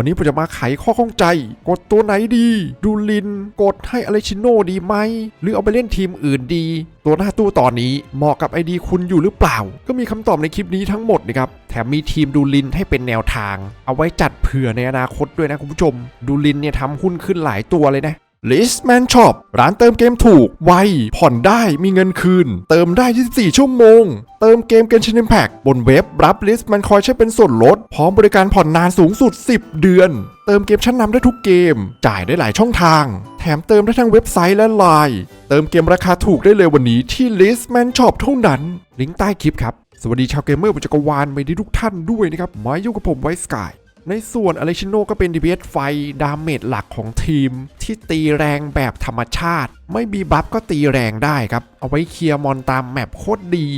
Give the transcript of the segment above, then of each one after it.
วันนี้ผมจะมาไขข้อข้องใจ กดตัวไหนดี ดูลิน กดให้อเลชิโนดีไหม หรือเอาไปเล่นทีมอื่นดี ตัวหน้าตู้ตอนนี้เหมาะกับไอดีคุณอยู่หรือเปล่า ก็มีคำตอบในคลิปนี้ทั้งหมดนะครับ แถมมีทีมดูลินให้เป็นแนวทาง เอาไว้จัดเผื่อในอนาคตด้วยนะคุณผู้ชม ดูลินเนี่ยทำหุ้นขึ้นหลายตัวเลยนะ Listman Shop ร้านเติมเกมถูก ไว ผ่อนได้มีเงินคืน เติมได้ 24 ชั่วโมง เติมเกม Genshin Impact บนเว็บรับ Listman Coin ใช้เป็นส่วนลด พร้อมบริการผ่อนนานสูงสุด 10 เดือน เติมเกมชั้นนำได้ทุกเกม จ่ายได้หลายช่องทาง แถมเติมได้ทั้งเว็บไซต์และไลน์เติมเกมราคาถูกได้เลยวันนี้ที่ Listman Shop เท่านั้น ลิงก์ใต้คลิปครับ สวัสดีชาวเกมเมอร์บนจักรวาลไม่ดีทุกท่านด้วยนะครับ มาอยู่กับผมไวสกาย ในส่วนอเลชิโนก็เป็น DPS ไฟดาเมจหลักของทีม ที่ตีแรงแบบธรรมชาติ ไม่มีบัฟก็ตีแรงได้ครับ เอาไว้เคลียร์มอนตามแมปโคตรดี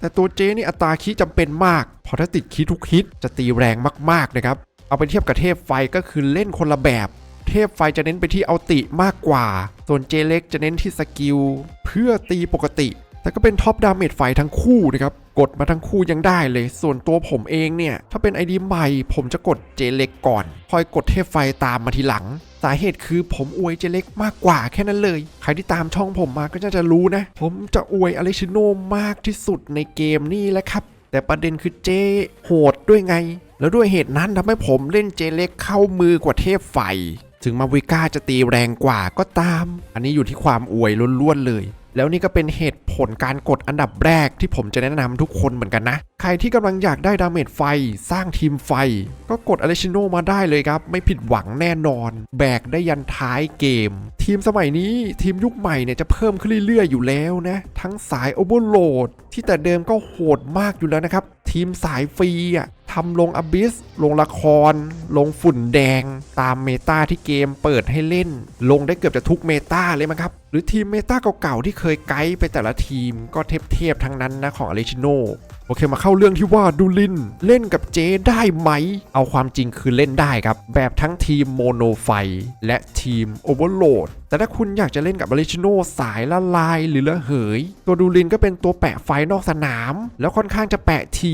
แต่ตัวเจนี่อัตราคีจำเป็นมากพราะถ้าติดคีทุกฮิตจะตีแรงมากๆนะครับ เอาไปเทียบกับเทพไฟก็คือเล่นคนละแบบ เทพไฟจะเน้นไปที่เอาติมากกว่า ส่วนเจเล็กจะเน้นที่สกิลเพื่อตีปกติ แต่ก็เป็นท็อปดาเมจไฟทั้งคู่นะครับ กดมาทั้งคู่ยังได้เลย ส่วนตัวผมเองเนี่ย ถ้าเป็นไอดีใหม่ผมจะกดเจเล็กก่อน คอยกดเทพไฟตามมาทีหลัง สาเหตุคือผมอวยเจเล็กมากกว่าแค่นั้นเลย ใครที่ตามช่องผมมาก็จะรู้นะ ผมจะอวยอเลชิโนมากที่สุดในเกมนี่แหละครับ แต่ประเด็นคือเจโหดด้วยไง แล้วด้วยเหตุนั้นทำให้ผมเล่นเจเล็กเข้ามือกว่าเทพไฟ ถึงมาวิก้าจะตีแรงกว่าก็ตาม อันนี้อยู่ที่ความอวยล้วนๆเลย แล้วนี่ก็เป็นเหตุผลการกดอันดับแรกที่ผมจะแนะนำทุกคนเหมือนกันนะ ใครที่กำลังอยากได้ดาเมจไฟ สร้างทีมไฟ ก็กดอเลชิโนมาได้เลยครับ ไม่ผิดหวังแน่นอน แบกได้ยันท้ายเกม ทีมสมัยนี้ทีมยุคใหม่เนี่ยจะเพิ่มขึ้นเรื่อยๆอยู่แล้วนะ ทั้งสายโอเวอร์โหลดที่แต่เดิมก็โหดมากอยู่แล้วนะครับ ทีมสายฟรีอะทำลงอบิส ลงละคร ลงฝุ่นแดง ตามเมตาที่เกมเปิดให้เล่น ลงได้เกือบจะทุกเมตาเลยมั้งครับ หรือทีมเมตาเก่าๆที่เคยไกด์ไปแต่ละทีมก็เทพๆทั้งนั้นนะของอเลชิโนโอเคมาเข้าเรื่องที่ว่าดูลินเล่นกับเจได้ไหม เอาความจริงคือเล่นได้ครับ แบบทั้งทีมโมโนไฟ และทีมโอเวอร์โหลดแต่ถ้าคุณอยากจะเล่นกับอเลชิโนสายละลายหรือละเหย ตัวดูลินก็เป็นตัวแปะไฟนอกสนาม แล้วค่อนข้างจะแปะที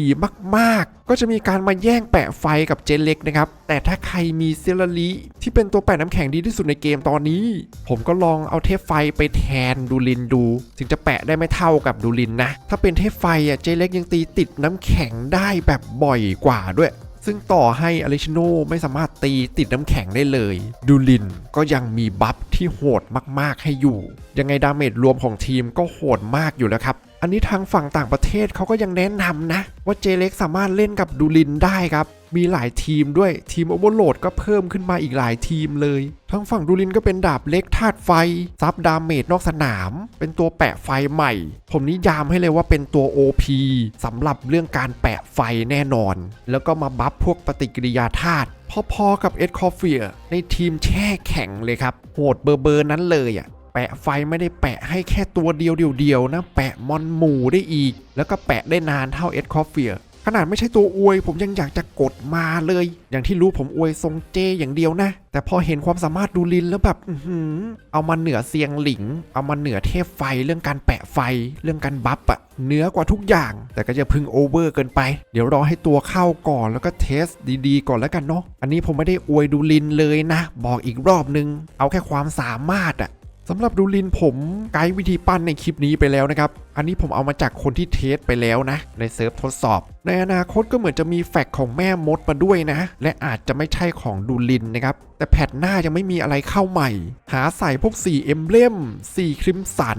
มากๆ ก็จะมีการมาแย่งแปะไฟกับเจเล็กนะครับ แต่ถ้าใครมีเซลลิที่เป็นตัวแปะน้ำแข็งดีที่สุดในเกมตอนนี้ ผมก็ลองเอาเทพไฟไปแทนดูลินดู ถึงจะแปะได้ไม่เท่ากับดูลินนะ ถ้าเป็นเทพไฟอะเจเล็กยังตีติดน้ำแข็งได้แบบบ่อยกว่าด้วยซึ่งต่อให้อเลชิโนไม่สามารถตีติดน้ำแข็งได้เลย ดูลินก็ยังมีบัฟที่โหดมากๆให้อยู่ ยังไงดาเมจรวมของทีมก็โหดมากอยู่แล้วครับ อันนี้ทางฝั่งต่างประเทศเขาก็ยังแนะนำนะ ว่าเจเล็กสามารถเล่นกับดูลินได้ครับ มีหลายทีมด้วยทีมโอเวอร์โหลดก็เพิ่มขึ้นมาอีกหลายทีมเลย ทั้งฝั่งดูลินก็เป็นดาบเล็กธาตุไฟ ซับดาเมจนอกสนาม เป็นตัวแปะไฟใหม่ ผมนิยามให้เลยว่าเป็นตัว OP สำหรับเรื่องการแปะไฟแน่นอน แล้วก็มาบัฟพวกปฏิกิริยาธาตุพอๆกับเอ็ดคอฟเฟียในทีมแช่แข็งเลยครับโหดเบอร์เบอร์นั้นเลยอะ ปะไฟไม่ได้แปะให้แค่ตัวเดียวเดียวๆนะ แปะมอนหมู่ได้อีก แล้วก็แปะได้นานเท่าเอ็ดคอฟเฟียขนาดไม่ใช่ตัวอวยผมยังอยากจะกดมาเลย อย่างที่รู้ผมอวยทรงเจอย่างเดียวนะ แต่พอเห็นความสามารถดูลินแล้วแบบอเอามาเหนือเซียงหลิง เอามาเหนือเทพไฟเรื่องการแปะไฟเรื่องการบัฟอะเหนือกว่าทุกอย่าง แต่ก็จะพึ่งโอเวอร์เกินไป เดี๋ยวรอให้ตัวเข้าก่อนแล้วก็เทสดีๆ ก่อนแล้วกันเนาะอันนี้ผมไม่ได้อวยดูลินเลยนะ บอกอีกรอบนึง เอาแค่ความสามารถอะ สำหรับดูลินผมไกด์วิธีปั้นในคลิปนี้ไปแล้วนะครับ อันนี้ผมเอามาจากคนที่เทสไปแล้วนะ ในเซิร์ฟทดสอบ ในอนาคตก็เหมือนจะมีแฟกของแม่มดมาด้วยนะ และอาจจะไม่ใช่ของดูลินนะครับ แต่แพทหน้ายังไม่มีอะไรเข้าใหม่ หาใส่พวก4เอมเบลม4คริมสัน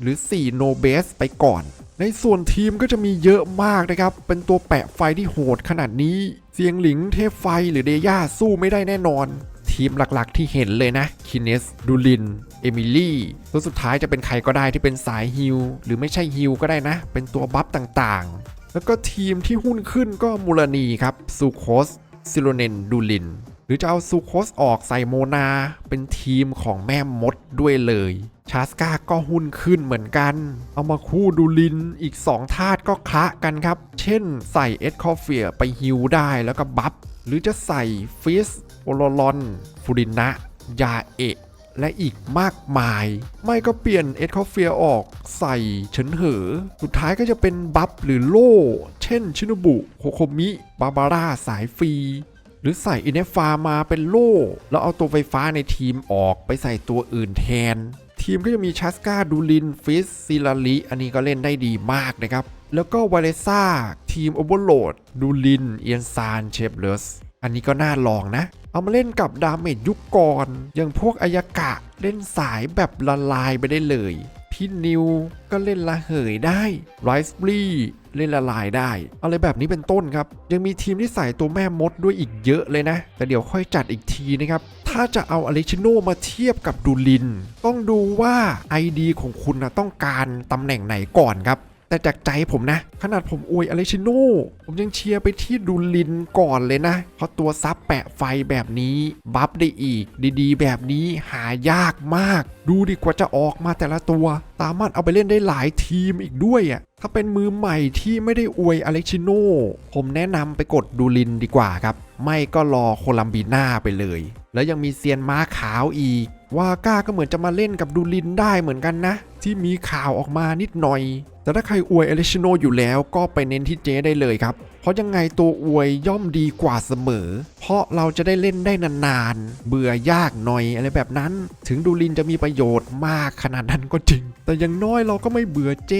หรือ4โนเบสไปก่อน ในส่วนทีมก็จะมีเยอะมากนะครับ เป็นตัวแปะไฟที่โหดขนาดนี้ เสียงหลิงเทพไฟหรือเดย่าสู้ไม่ได้แน่นอน ทีมหลักๆ ที่เห็นเลยนะคินเนสดูลิน เอมิลี่แล้วสุดท้ายจะเป็นใครก็ได้ที่เป็นสายฮิลหรือไม่ใช่ฮิลก็ได้นะ เป็นตัวบัฟต่างๆ แล้วก็ทีมที่หุ้นขึ้นก็มูลนีครับซูโคสซิโลเนนดูลิน หรือจะเอาซูโคสออกใส่โมนา เป็นทีมของแม่มดด้วยเลย ชาสกาก็หุ้นขึ้นเหมือนกัน เอามาคู่ดูลินอีก 2 ธาตุก็คละกันครับ เช่นใส่เอ็ดคอเฟียไปฮิลได้แล้วก็บัฟ หรือจะใส่ฟิสโอโลลอนฟูรินะ ยาเอะและอีกมากมาย ไม่ก็เปลี่ยนเอ็ดคอเฟียออกใส่เฉินเหอ สุดท้ายก็จะเป็นบัฟหรือโล่ เช่นชินบุ โคโคมิ บาบาร่า สายฟรี หรือใส่อินเนฟามาเป็นโล่ แล้วเอาตัวไฟฟ้าในทีมออกไปใส่ตัวอื่นแทน ทีมก็จะมีชัสกาดูลินฟิสซิลาลิอันนี้ก็เล่นได้ดีมากนะครับ แล้วก็วาเลซ่าทีมโอเวอร์โหลดดูลินเอียนซานเชฟเลสอันนี้ก็น่าลองนะ เอามาเล่นกับดาเมจยุคก่อน อย่างพวกอายากะเล่นสายแบบละลายไปได้เลย พี่นิวก็เล่นละเหยได้ไรส์บรีเล่นละลายได้ อะไรแบบนี้เป็นต้นครับ ยังมีทีมที่ใส่ตัวแม่มดด้วยอีกเยอะเลยนะ แต่เดี๋ยวค่อยจัดอีกทีนะครับ ถ้าจะเอาอเลชิโนมาเทียบกับดูลิน ต้องดูว่า ID ของคุณนะต้องการตำแหน่งไหนก่อนครับ แต่จากใจผมนะ ขนาดผมอวยอเลชิโนผมยังเชียร์ไปที่ดูลินก่อนเลยนะ เพราะตัวซับแปะไฟแบบนี้ บัฟได้อีก ดีๆ แบบนี้หายากมาก ดูดีกว่าจะออกมาแต่ละตัว สามารถเอาไปเล่นได้หลายทีมอีกด้วยอะถ้าเป็นมือใหม่ที่ไม่ได้อวยอเล็กชิโนผมแนะนำไปกดดูลินดีกว่าครับ ไม่ก็รอโคลัมบีนาไปเลย แล้วยังมีเซียนม้าขาวอีกวาก้าก็เหมือนจะมาเล่นกับดูลินได้เหมือนกันนะ ที่มีข่าวออกมานิดหน่อย แต่ถ้าใครอวยเอเลชิโนอยู่แล้วก็ไปเน้นที่เจได้เลยครับ เพราะยังไงตัวอวยย่อมดีกว่าเสมอ เพราะเราจะได้เล่นได้นานๆ เบื่อยากหน่อยอะไรแบบนั้น ถึงดูลินจะมีประโยชน์มากขนาดนั้นก็จริง แต่อย่างน้อยเราก็ไม่เบื่อเจ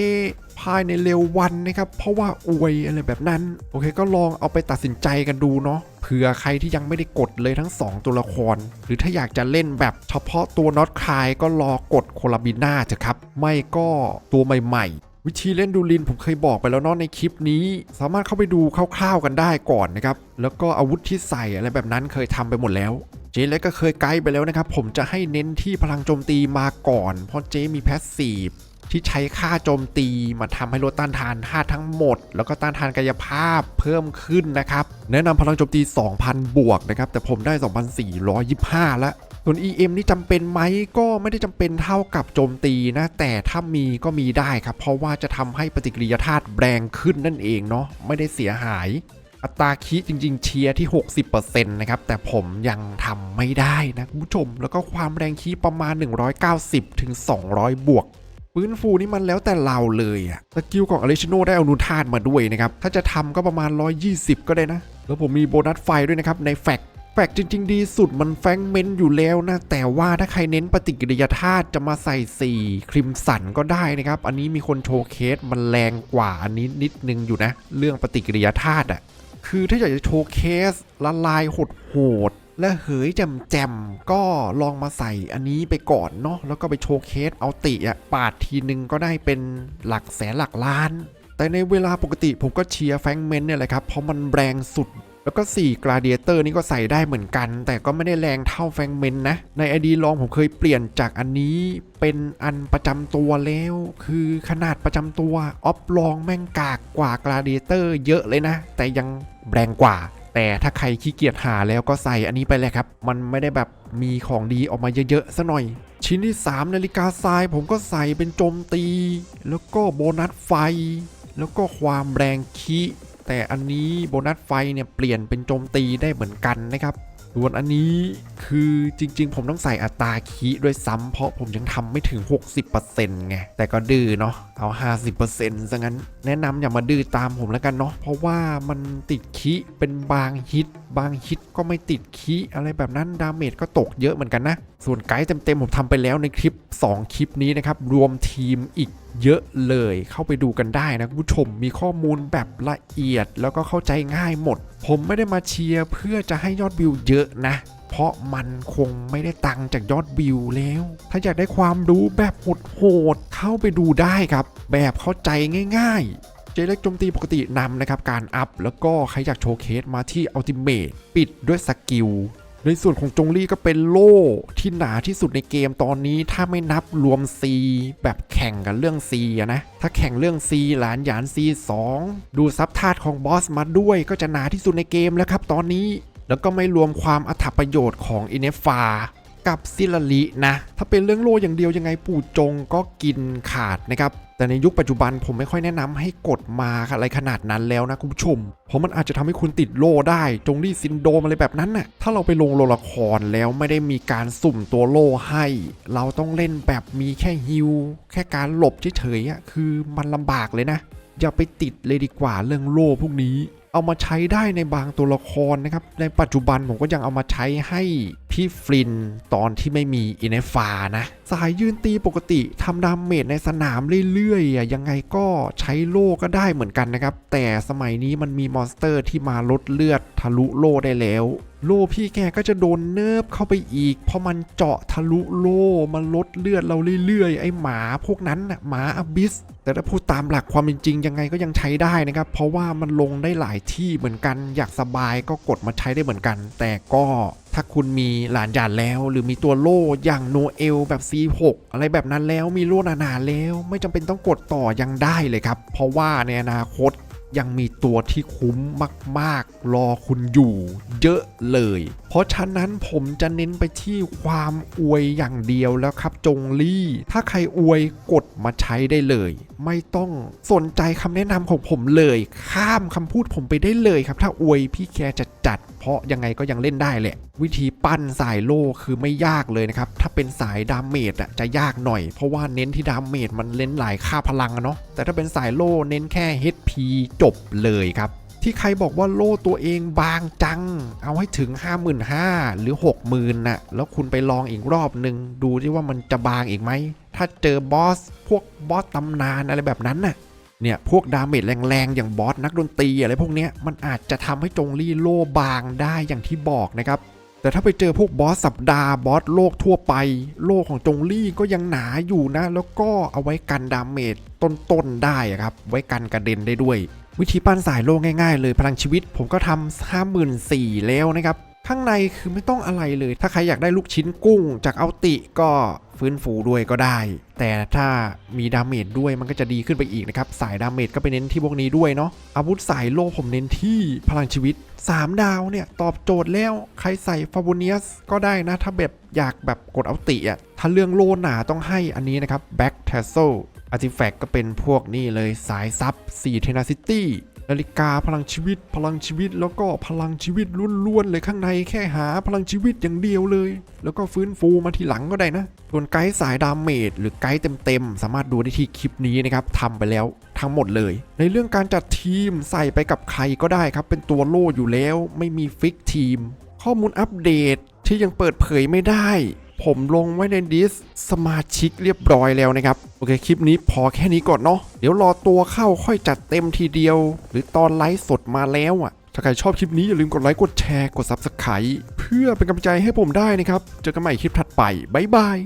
ภายในเร็ววันนะครับ เพราะว่าอวยอะไรแบบนั้น โอเคก็ลองเอาไปตัดสินใจกันดูเนาะเผื่อใครที่ยังไม่ได้กดเลยทั้ง 2 ตัวละคร หรือถ้าอยากจะเล่นแบบเฉพาะตัวน็อตคายก็รอกดโคลาบิน่าเถอะครับ ไม่ก็ตัวใหม่ๆ วิธีเล่นดูลินผมเคยบอกไปแล้วเนาะในคลิปนี้ สามารถเข้าไปดูคร่าวๆกันได้ก่อนนะครับ แล้วก็อาวุธที่ใส่อะไรแบบนั้นเคยทำไปหมดแล้ว เจเล็กก็เคยไกด์ไปแล้วนะครับ ผมจะให้เน้นที่พลังโจมตีมาก่อน เพราะเจมีแพสซีฟที่ใช้ค่าโจมตีมาทำให้ลดต้านทานธาตุทั้งหมด แล้วก็ต้านทานกายภาพเพิ่มขึ้นนะครับ แนะนำพลังโจมตี 2,000 บวกนะครับ แต่ผมได้ 2,425 แล้ว ส่วน EM นี่จำเป็นไหมก็ไม่ได้จำเป็นเท่ากับโจมตีนะ แต่ถ้ามีก็มีได้ครับ เพราะว่าจะทำให้ปฏิกิริยาธาตุแรงขึ้นนั่นเองเนาะไม่ได้เสียหาย อัตราคีจริง ๆ เชียร์ที่ 60%นะครับ แต่ผมยังทำไม่ได้นะคุณผู้ชม แล้วก็ความแรงคีประมาณ 190ถึง200 บวกฟื้นฟูนี่มันแล้วแต่เราเลยอะสกิลของอเลชโนได้เอานูธาตุมาด้วยนะครับ ถ้าจะทำก็ประมาณ 120 ก็ได้นะ แล้วผมมีโบนัสไฟด้วยนะครับ ในแฟก แฟกจริง ๆ ดีสุดมันแฟงเมนต์อยู่แล้วนะ แต่ว่าถ้าใครเน้นปฏิกิริยาธาตุจะมาใส่4คริมสันก็ได้นะครับ อันนี้มีคนโชว์เคสมันแรงกว่าอันนี้นิดนึงอยู่นะ เรื่องปฏิกิริยาธาตุอะคือถ้าอยากจะโชว์เคสละลายโหดโหดๆและเหยแจมแจมๆก็ลองมาใส่อันนี้ไปก่อนเนาะแล้วก็ไปโชว์เคสเอาติอะปาดทีนึงก็ได้เป็นหลักแสนหลักล้าน แต่ในเวลาปกติผมก็เชียร์แฟงเมนเนี่ยแหละครับ เพราะมันแรงสุด แล้วก็4 Gladiator นี่ก็ใส่ได้เหมือนกัน แต่ก็ไม่ได้แรงเท่าแฟงเมนนะ ใน ID ลองผมเคยเปลี่ยนจากอันนี้เป็นอันประจำตัวแล้ว คือขนาดประจำตัวออฟลองแม่งกากกว่า Gladiator เยอะเลยนะ แต่ยังแรงกว่า แต่ถ้าใครขี้เกียจหาแล้วก็ใส่อันนี้ไปเลยครับ มันไม่ได้แบบมีของดีออกมาเยอะๆซะหน่อยชิ้นที่ 3 นาฬิกาทรายผมก็ใส่เป็นโจมตี แล้วก็โบนัสไฟ แล้วก็ความแรงคี แต่อันนี้โบนัสไฟเนี่ยเปลี่ยนเป็นโจมตีได้เหมือนกันนะครับส่วนอันนี้คือจริงๆ ผมต้องใส่อัตราคีด้วยซ้ำเพราะผมยังทำไม่ถึง 60%ไง แต่ก็ดื้อเนาะ เอา 50%ซะงั้น แนะนำอย่ามาดื้อตามผมแล้วกันเนาะ เพราะว่ามันติดคีเป็นบางฮิต บางฮิตก็ไม่ติดคีอะไรแบบนั้น ดาเมจก็ตกเยอะเหมือนกันนะ ส่วนไกด์เต็มๆผมทำไปแล้วในคลิป 2 คลิปนี้นะครับ รวมทีมอีกเยอะเลย เข้าไปดูกันได้นะคุณผู้ชม มีข้อมูลแบบละเอียดแล้วก็เข้าใจง่ายหมด ผมไม่ได้มาเชียร์เพื่อจะให้ยอดวิวเยอะนะ เพราะมันคงไม่ได้ตังค์จากยอดวิวแล้ว ถ้าอยากได้ความรู้แบบโหดๆเข้าไปดูได้ครับ แบบเข้าใจง่ายๆเจเล็กโจมตีปกตินำนะครับการอัพ แล้วก็ใครอยากโชว์เคสมาที่อัลติเม e ปิดด้วยสกิล ในส่วนของจงลี่ก็เป็นโล่ที่หนาที่สุดในเกมตอนนี้ถ้าไม่นับรวม C แบบแข่งกันเรื่อง C นะ ถ้าแข่งเรื่อง C หลานหยาน C 2ดูซับธาตุของบอสมาด้วยก็จะหนาที่สุดในเกมแล้วครับตอนนี้ แล้วก็ไม่รวมความอัถประโยชน์ของอินเนฟากับซิลลินะ ถ้าเป็นเรื่องโลอย่างเดียวยังไงปู่จงก็กินขาดนะครับ แต่ในยุคปัจจุบันผมไม่ค่อยแนะนำให้กดมาอะไรขนาดนั้นแล้วนะคุณผู้ชม เพราะมันอาจจะทำให้คุณติดโลได้ จงรีซินโดมอะไรแบบนั้นน่ะ ถ้าเราไปลงโลละครแล้วไม่ได้มีการสุ่มตัวโลให้ เราต้องเล่นแบบมีแค่ฮิว แค่การหลบเฉยๆคือมันลำบากเลยนะ อย่าไปติดเลยดีกว่าเรื่องโลพวกนี้ เอามาใช้ได้ในบางตัวละครนะครับ ในปัจจุบันผมก็ยังเอามาใช้ให้พี่ฟลินตอนที่ไม่มีอินเนฟานะ สายยืนตีปกติทำดาเมจในสนามเรื่อยๆอะยังไงก็ใช้โล่ก็ได้เหมือนกันนะครับ แต่สมัยนี้มันมีมอนสเตอร์ที่มาลดเลือดทะลุโล่ได้แล้ว โล่พี่แกก็จะโดนเนิบเข้าไปอีก เพราะมันเจาะทะลุโล่มันลดเลือดเราเรื่อยๆ ไอ้หมาพวกนั้นน่ะหมาอบิส แต่ถ้าพูดตามหลักความเป็นจริงยังไงก็ยังใช้ได้นะครับ เพราะว่ามันลงได้หลายที่เหมือนกัน อยากสบายก็กดมาใช้ได้เหมือนกัน แต่ก็ถ้าคุณมีหลานหยาดแล้ว หรือมีตัวโล่อย่างโนเอลแบบ C6 อะไรแบบนั้นแล้วมีโล่หนาๆแล้ว ไม่จำเป็นต้องกดต่อยังได้เลยครับ เพราะว่าในอนาคต ยังมีตัวที่คุ้มมากๆ รอคุณอยู่เยอะเลย เพราะฉะนั้นผมจะเน้นไปที่ความอวยอย่างเดียวแล้วครับจงลี่ ถ้าใครอวยกดมาใช้ได้เลย ไม่ต้องสนใจคำแนะนำของผมเลย ข้ามคำพูดผมไปได้เลยครับ ถ้าอวยพี่แคจะจัด เพราะยังไงก็ยังเล่นได้แหละ วิธีปั้นสายโล่คือไม่ยากเลยนะครับ ถ้าเป็นสายดาเมจอะจะยากหน่อย เพราะว่าเน้นที่ดาเมจมันเล่นหลายค่าพลังอะเนาะแต่ถ้าเป็นสายโล่เน้นแค่ HP จบเลยครับที่ใครบอกว่าโล่ตัวเองบางจัง เอาให้ถึง 55,000 หรือ 60,000น่ะ แล้วคุณไปลองอีกรอบหนึ่งดูที่ว่ามันจะบางอีกไหม ถ้าเจอบอส พวกบอสตำนานอะไรแบบนั้นน่ะ เนี่ยพวกดาเมจแรงๆ อย่างบอสนักดนตรีอะไรพวกเนี้ยมันอาจจะทำให้จงลี่โล่บางได้อย่างที่บอกนะครับ แต่ถ้าไปเจอพวกบอสสัปดาห์บอสโลกทั่วไป โลกของจงลี่ก็ยังหนาอยู่นะ แล้วก็เอาไว้กันดาเมจต้นๆได้อะครับ ไว้กันกระเด็นได้ด้วย วิธีปั้นสายโลง่ายๆ เลยพลังชีวิตผมก็ทำห้าหมื่นสี่แล้วนะครับข้างในคือไม่ต้องอะไรเลย ถ้าใครอยากได้ลูกชิ้นกุ้งจากเอาติก็ ฟื้นฟูด้วยก็ได้ แต่ถ้ามีดาเมจด้วยมันก็จะดีขึ้นไปอีกนะครับ สายดาเมจก็ไปเน้นที่พวกนี้ด้วยเนาะอาวุธสายโลผมเน้นที่พลังชีวิต 3 ดาวเนี่ย ตอบโจทย์แล้วใครใส่ฟาบูเนียสก็ได้นะ ถ้าแบบอยากแบบกดเอาติอะถ้าเรื่องโลหนาต้องให้อันนี้นะครับ Back t a s s e l อาร์ติแฟกก็เป็นพวกนี่เลยสายซับ4 Tenacity นาฬิกาพลังชีวิต พลังชีวิต แล้วก็พลังชีวิตล้วนๆเลยข้างในแค่หาพลังชีวิตอย่างเดียวเลย แล้วก็ฟื้นฟูมาทีหลังก็ได้นะส่วนไกด์สายดาเมจหรือไกด์เต็มๆ สามารถดูได้ที่คลิปนี้นะครับทำไปแล้วทั้งหมดเลย ในเรื่องการจัดทีมใส่ไปกับใครก็ได้ครับ เป็นตัวโล่อยู่แล้ว ไม่มีฟิกทีม ข้อมูลอัปเดตที่ยังเปิดเผยไม่ได้ ผมลงไว้ในดิสสมาชิกเรียบร้อยแล้วนะครับ โอเคคลิปนี้พอแค่นี้ก่อนเนาะเดี๋ยวรอตัวเข้าค่อยจัดเต็มทีเดียว หรือตอนไลฟ์สดมาแล้วอะถ้าใครชอบคลิปนี้อย่าลืมกดไลค์กดแชร์กด Subscribe เพื่อเป็นกำลังใจให้ผมได้นะครับ เจอกันใหม่คลิปถัดไปบ๊ายบาย